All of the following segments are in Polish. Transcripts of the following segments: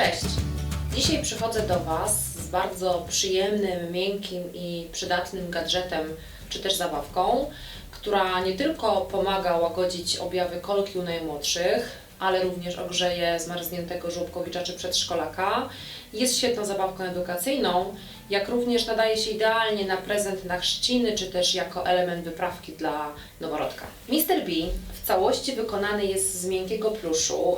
Cześć! Dzisiaj przychodzę do Was z bardzo przyjemnym, miękkim i przydatnym gadżetem czy też zabawką, która nie tylko pomaga łagodzić objawy kolki u najmłodszych, ale również ogrzeje zmarzniętego żłobkowicza czy przedszkolaka. Jest świetną zabawką edukacyjną, jak również nadaje się idealnie na prezent na chrzciny, czy też jako element wyprawki dla noworodka. Mr. B w całości wykonany jest z miękkiego pluszu,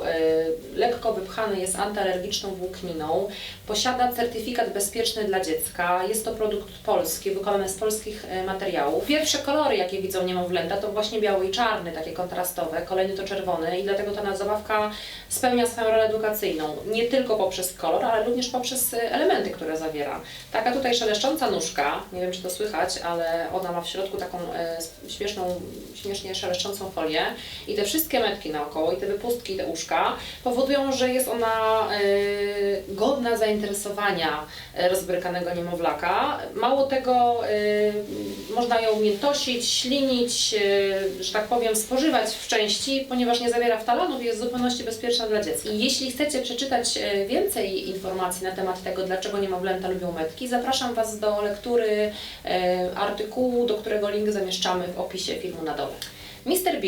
yy, lekko wypchany jest antyalergiczną włókniną, posiada certyfikat bezpieczny dla dziecka, jest to produkt polski, wykonany z polskich yy, materiałów. Pierwsze kolory, jakie widzą niemowlęta, to właśnie biały i czarny, takie kontrastowe, kolejny to czerwony i dlatego ta zabawka spełnia swoją rolę edukacyjną, nie tylko poprzez kolor, ale również poprzez y, elementy, które zawiera. Taka tutaj szeleszcząca nóżka, nie wiem czy to słychać, ale ona ma w środku taką e, śmieszną, śmiesznie szeleszczącą folię i te wszystkie metki naokoło i te wypustki, i te uszka powodują, że jest ona e, godna zainteresowania e, rozbrykanego niemowlaka. Mało tego, e, można ją miętosić, ślinić, e, że tak powiem, spożywać w części, ponieważ nie zawiera wtalonów i jest zupełności bezpieczna dla dziecka. I jeśli chcecie przeczytać e, więcej informacji na temat tego, dlaczego niemowlęta lubią metki, zapraszam Was do lektury e, artykułu, do którego link zamieszczamy w opisie filmu na dole. Mr. B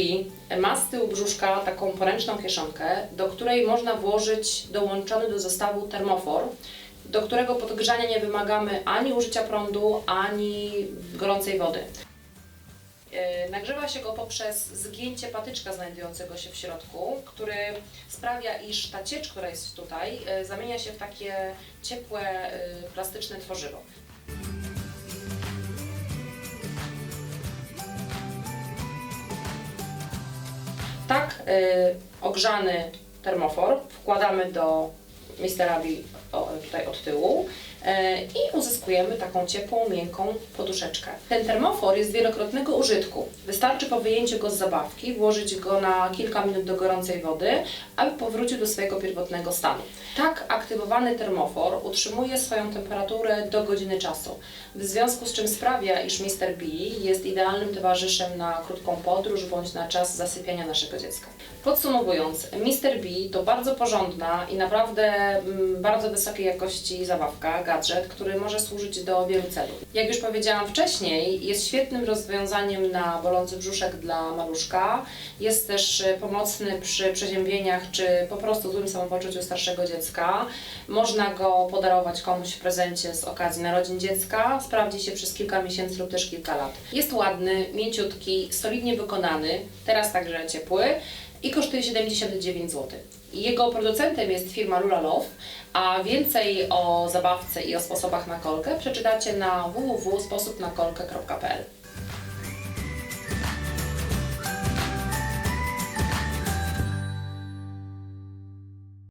ma z tyłu brzuszka taką poręczną kieszonkę, do której można włożyć dołączony do zestawu termofor, do którego podgrzania nie wymagamy ani użycia prądu, ani gorącej wody. E, Nagrzewa się go poprzez zgięcie patyczka znajdującego się w środku, który sprawia, iż ta ciecz, która jest tutaj, e, zamienia się w takie ciepłe, e, plastyczne tworzywo. Tak ogrzany termofor wkładamy do B o, tutaj od tyłu e, i uzyskujemy taką ciepłą, miękką poduszeczkę. Ten termofor jest wielokrotnego użytku. Wystarczy po wyjęciu go z zabawki włożyć go na kilka minut do gorącej wody, aby powrócił do swojego pierwotnego stanu. Tak aktywowany termofor utrzymuje swoją temperaturę do godziny czasu, w związku z czym sprawia, iż Mr. B jest idealnym towarzyszem na krótką podróż bądź na czas zasypiania naszego dziecka. Podsumowując, Mr. B to bardzo porządna i naprawdę mm, bardzo wysokiej jakości zabawka, gadżet, który może służyć do wielu celów. Jak już powiedziałam wcześniej, jest świetnym rozwiązaniem na bolący brzuszek dla maluszka. Jest też e, pomocny przy przeziębieniach czy po prostu złym samopoczuciu starszego dziecka. Można go podarować komuś w prezencie z okazji narodzin dziecka. Sprawdzi się przez kilka miesięcy lub też kilka lat. Jest ładny, mięciutki, solidnie wykonany, teraz także ciepły i kosztuje 79 zł. Jego producentem jest firma Lula Love, a więcej o zabawce i o sposobach na kolkę przeczytacie na www.sposobnakolkę.pl.